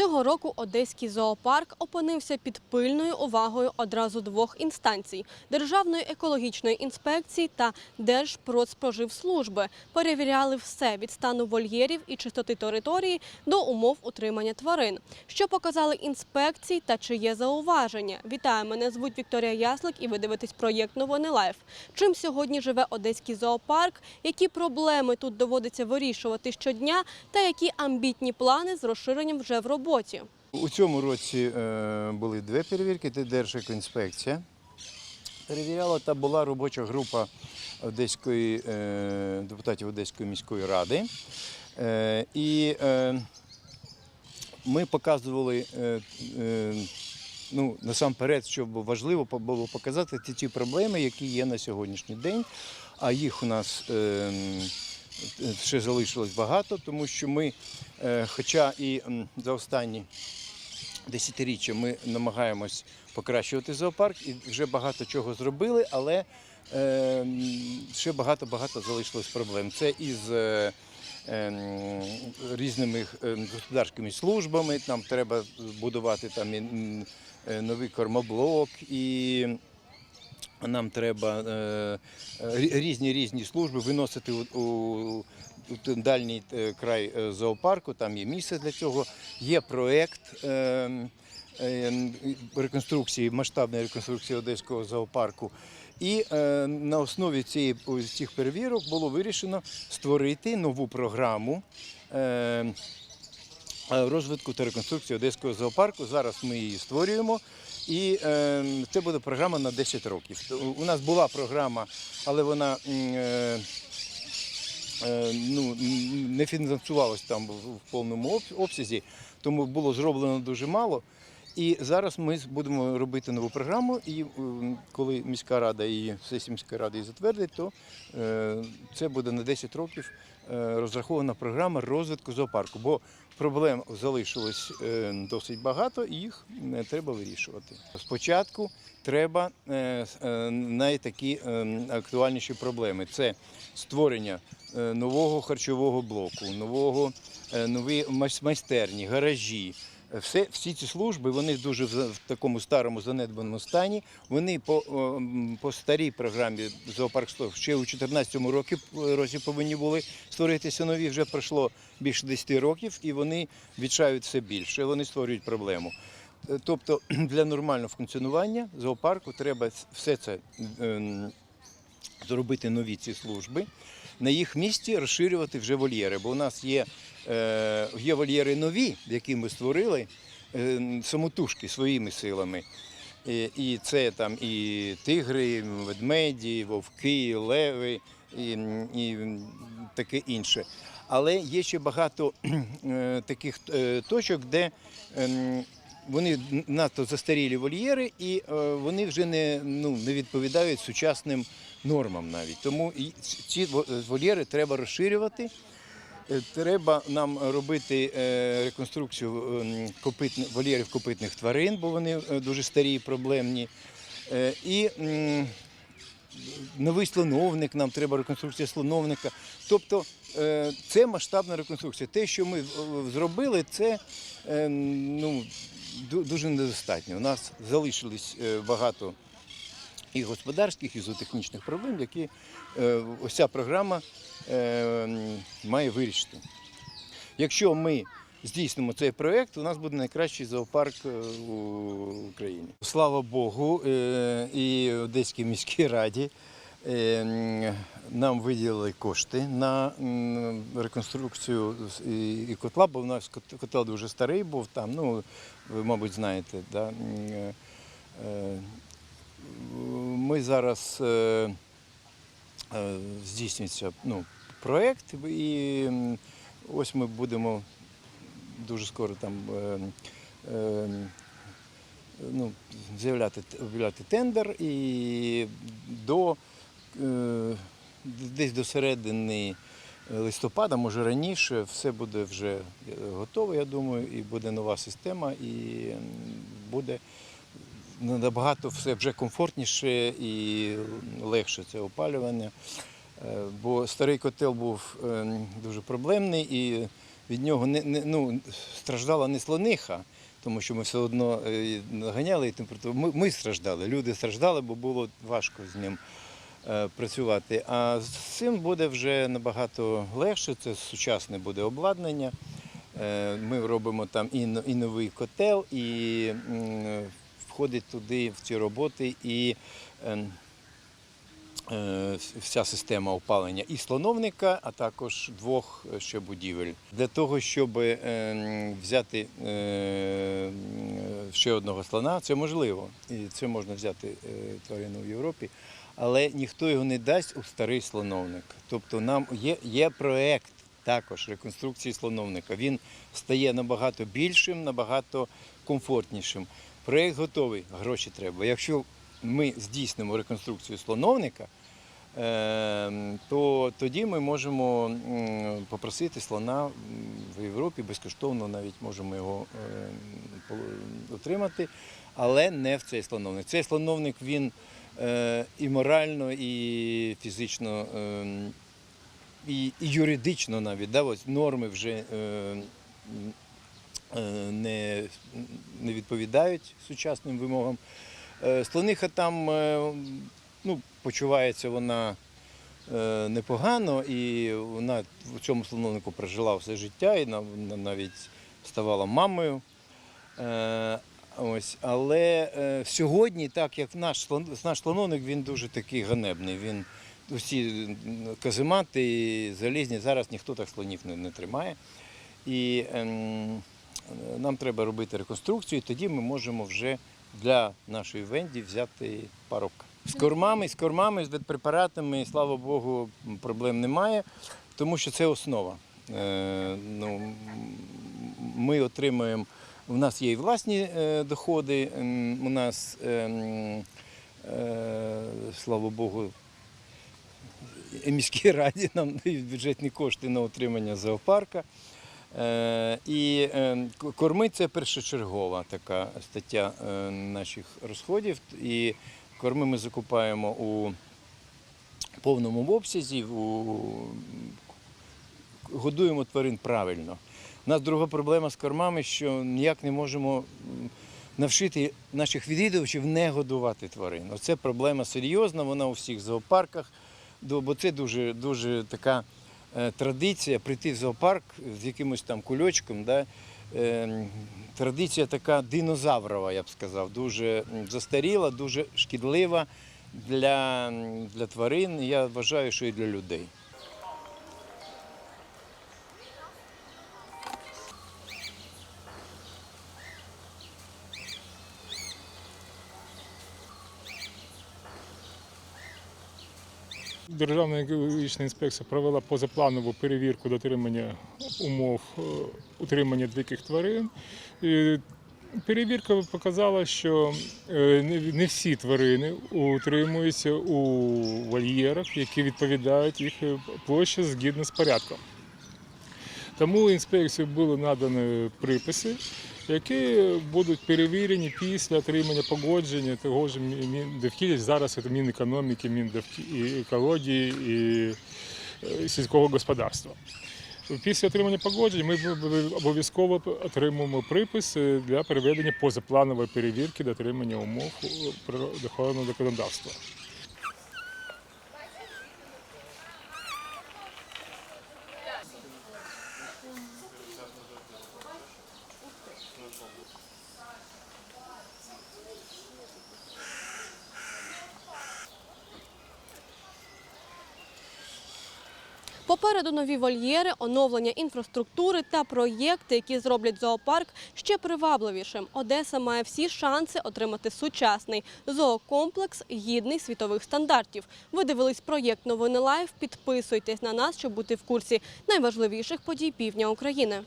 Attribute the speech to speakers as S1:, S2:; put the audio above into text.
S1: Цього року одеський зоопарк опинився під пильною увагою одразу двох інстанцій Державної екологічної інспекції та Держпродспоживслужби. Перевіряли все від стану вольєрів і чистоти території до умов утримання тварин. Що показали інспекції та чи є зауваження? Вітаю, мене звуть Вікторія Яслик і ви дивитесь проєкт Новини Лайф. Чим сьогодні живе одеський зоопарк, які проблеми тут доводиться вирішувати щодня та які амбітні плани з розширенням вже в роботі.
S2: У цьому році е, були дві перевірки, це Держекоінспекція перевіряла, та була робоча група Одеської, е, депутатів Одеської міської ради. Е, і ми показували ну, насамперед, щоб важливо було показати ті, ті проблеми, які є на сьогоднішній день, а їх у нас. Ще залишилось багато, тому що ми, е, хоча і за останні десятиріччя ми намагаємось покращувати зоопарк і вже багато чого зробили, але е, ще багато-багато залишилось проблем. Це із е, ем, різними господарськими службами. Нам треба будувати там і, новий кормоблок і. Нам треба е, різні різні служби виносити у, дальній е, край е, зоопарку. Там є місце для цього. Є проєкт е, е, реконструкції, масштабної реконструкції одеського зоопарку. І на основі цих перевірок було вирішено створити нову програму. Розвитку та реконструкції Одеського зоопарку. Зараз ми її створюємо. І е, це буде програма на 10 років. У нас була програма, але вона е, е, ну, не фінансувалась там в, повному обсязі, тому було зроблено дуже мало. І зараз ми будемо робити нову програму, і коли міська рада і сесія міської ради її затвердить, то е, це буде на 10 років е, розрахована програма розвитку зоопарку. Бо проблем залишилось е, досить багато, і їх е, треба вирішувати. Спочатку треба е, е, найтакі е, актуальніші проблеми: це створення е, нового харчового блоку, е, нові майстерні, гаражі. Все, всі ці служби вони дуже в, такому старому занедбаному стані. Вони по, по старій програмі зоопарк «Сто» ще у 2014 році, році повинні були створитися нові. Вже пройшло більше 10 років, і вони відчають все більше. Вони створюють проблему. Е, Тобто для нормального функціонування зоопарку треба все це ем, зробити нові ці служби. На їх місці розширювати вже вольєри, бо у нас є, е, є вольєри нові, які ми створили е, самотужки своїми силами. І, і це там і тигри, ведмеді, вовки, леви і, і таке інше. Але є ще багато е, таких е, точок, де ем, вони надто застарілі вольєри, і е, вони вже не, ну, не відповідають сучасним нормам навіть. Тому ці вольєри треба розширювати. Е, Треба нам робити е, реконструкцію ем, вольєрів копитних тварин, бо вони е, дуже старі і проблемні. Е, І новий слоновник, нам треба реконструкція слоновника. Тобто е, це масштабна реконструкція. Те, що ми е, зробили, це е, ну, дуже недостатньо. У нас залишились е, багато і господарських, і зоотехнічних проблем, які е, ось ця програма е, має вирішити. Якщо ми здійснимо цей проєкт, у нас буде найкращий зоопарк е, у Україні. Слава Богу, е, і Одеській міській раді е, нам виділили кошти на реконструкцію і- котла, бо у нас котел дуже старий був там, ну, ви, мабуть, знаєте. Да? Ми зараз е, е, здійснюється ну, проєкт, і ось ми будемо дуже скоро там е, ну, заявляти, об'являти тендер і до десь до середини листопада, може раніше, все буде вже е, готово, я думаю, і буде нова система, і буде набагато все вже комфортніше і легше це опалювання. Е, Бо старий котел був е, дуже проблемний і від нього не, не, ну, страждала не слониха, тому що ми все одно е, ганяли і температуру. Ми, ми страждали, люди страждали, бо було важко з ним е, працювати. А з цим буде вже набагато легше, це сучасне буде обладнання. Ми робимо там і, новий котел, і входить туди в ці роботи і ем, е, вся система опалення і слоновника, а також двох е, ще будівель. Для того, щоб ем, взяти е, ще одного слона, це можливо. І це можна взяти тварину в Європі, але ніхто його не дасть у старий слоновник. Тобто нам є, є проект також реконструкції слоновника. Він стає набагато більшим, набагато комфортнішим. Проєкт готовий, гроші треба. Якщо ми здійснимо реконструкцію слоновника, е, то тоді ми можемо попросити слона в Європі безкоштовно, навіть можемо його е, отримати, але не в цей слоновник. Цей слоновник він е, і морально, і фізично, е, і, юридично навіть. Да, ось норми вже не, не відповідають сучасним вимогам. Е, Слониха там е, ну, почувається вона е, непогано, і вона в цьому слоновнику прожила все життя, і навіть ставала мамою. Е, Ось, але е, сьогодні, так як наш, наш слоновник, він дуже такий ганебний. Він усі каземати залізні, зараз ніхто так слонів не, не тримає. І ем, нам треба робити реконструкцію, і тоді ми можемо вже для нашої венді взяти парубка. З кормами, з кормами, з ветпрепаратами, слава Богу, проблем немає, тому що це основа. Е, ну, ми отримуємо, у нас є і власні е, доходи, у нас, ем, е, слава Богу, і міській раді нам дають бюджетні кошти на утримання зоопарка. Е, І е, корми це першочергова така стаття е, наших розходів. І корми ми закупаємо у повному обсязі, у... годуємо тварин правильно. У нас друга проблема з кормами, що ніяк не можемо навчити наших відвідувачів не годувати тварин. Оце проблема серйозна, вона у всіх зоопарках, бо це дуже, дуже така традиція прийти в зоопарк з якимось там кульочком. Да? Е, Традиція така динозаврова, я б сказав, дуже застаріла, дуже шкідлива для, для тварин. Я вважаю, що і для людей.
S3: Державна екологічна інспекція провела позапланову перевірку дотримання умов е, утримання диких тварин. Перевірка показала, що е, не- всі тварини утримуються у вольєрах, які відповідають їх е, площі згідно з порядком. Тому інспекції були надані приписи, які будуть перевірені після отримання погодження того ж Мі- Міндовкілля. Зараз це Мінекономіки, Міндекології і е, сільського господарства. Після отримання погоджень ми обов'язково отримуємо припис для проведення позапланової перевірки дотримання умов е, природоохоронного законодавства.
S1: Попереду нові вольєри, оновлення інфраструктури та проєкти, які зроблять зоопарк ще привабливішим. Одеса має всі шанси отримати сучасний зоокомплекс, гідний світових стандартів. Ви дивились проєкт Новини Лайв. Підписуйтесь на нас, щоб бути в курсі найважливіших подій півдня України.